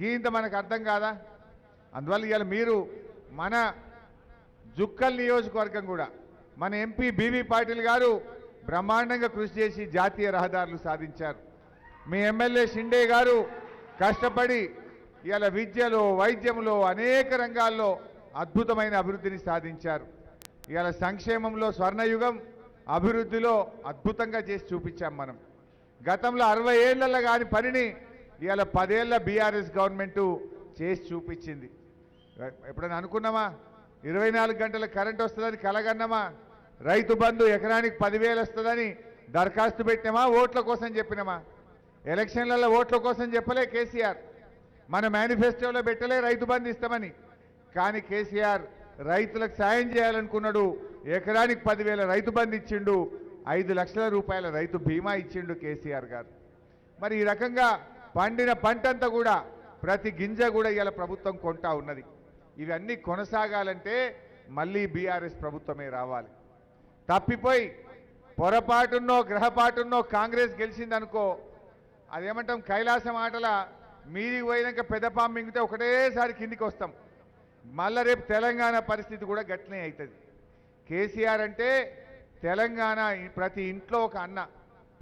గీంత మనకు అర్థం కాదా? అందువల్ల ఇవాళ మీరు మన జుక్కల్ నియోజకవర్గం కూడా మన ఎంపీ బీవీ పాటిల్ గారు బ్రహ్మాండంగా కృషి చేసి జాతీయ రహదారులు సాధించారు. మీ ఎమ్మెల్యే షిండే గారు కష్టపడి ఇవాళ విద్యలో వైద్యంలో అనేక రంగాల్లో అద్భుతమైన అభివృద్ధిని సాధించారు. ఇవాళ సంక్షేమంలో స్వర్ణయుగం అభివృద్ధిలో అద్భుతంగా చేసి చూపించాం మనం. గతంలో అరవై ఏళ్ళలో కాని పనిని ఇవాళ పదేళ్ళ బీఆర్ఎస్ గవర్నమెంటు చేసి చూపించింది. ఎప్పుడైనా అనుకున్నామా? ఇరవై నాలుగు గంటల కరెంట్ వస్తుందని కలగన్నామా? రైతు బంధు ఎకరానికి పదివేలు వస్తుందని దరఖాస్తు పెట్టినామా? ఓట్ల కోసం చెప్పినామా? ఎలక్షన్లలో ఓట్ల కోసం చెప్పలే కేసీఆర్. మన మేనిఫెస్టోలో పెట్టలే రైతు బంధు ఇస్తామని. కానీ కేసీఆర్ రైతులకు సాయం చేయాలనుకున్నాడు. ఎకరానికి పదివేల రైతు బంధు ఇచ్చిండు. ఐదు లక్షల రూపాయల రైతు బీమా ఇచ్చిండు కేసీఆర్ గారు. మరి ఈ రకంగా పండిన పంటంతా కూడా ప్రతి గింజ కూడా ఇలా ప్రభుత్వం కొంటా ఉన్నది. ఇవన్నీ కొనసాగాలంటే మళ్ళీ బీఆర్ఎస్ ప్రభుత్వమే రావాలి. తప్పిపోయి పొరపాటున్నో గ్రహపాటున్నో కాంగ్రెస్ గెలిచిందనుకో అదేమంటాం కైలాసం ఆటల మీదికి పోయినాక పెద్దపాం మింగితే ఒకటేసారి కిందికి వస్తాం మళ్ళా రేపు తెలంగాణ పరిస్థితి కూడా గట్లనే అవుతుంది కేసీఆర్ అంటే తెలంగాణ ప్రతి ఇంట్లో ఒక అన్న.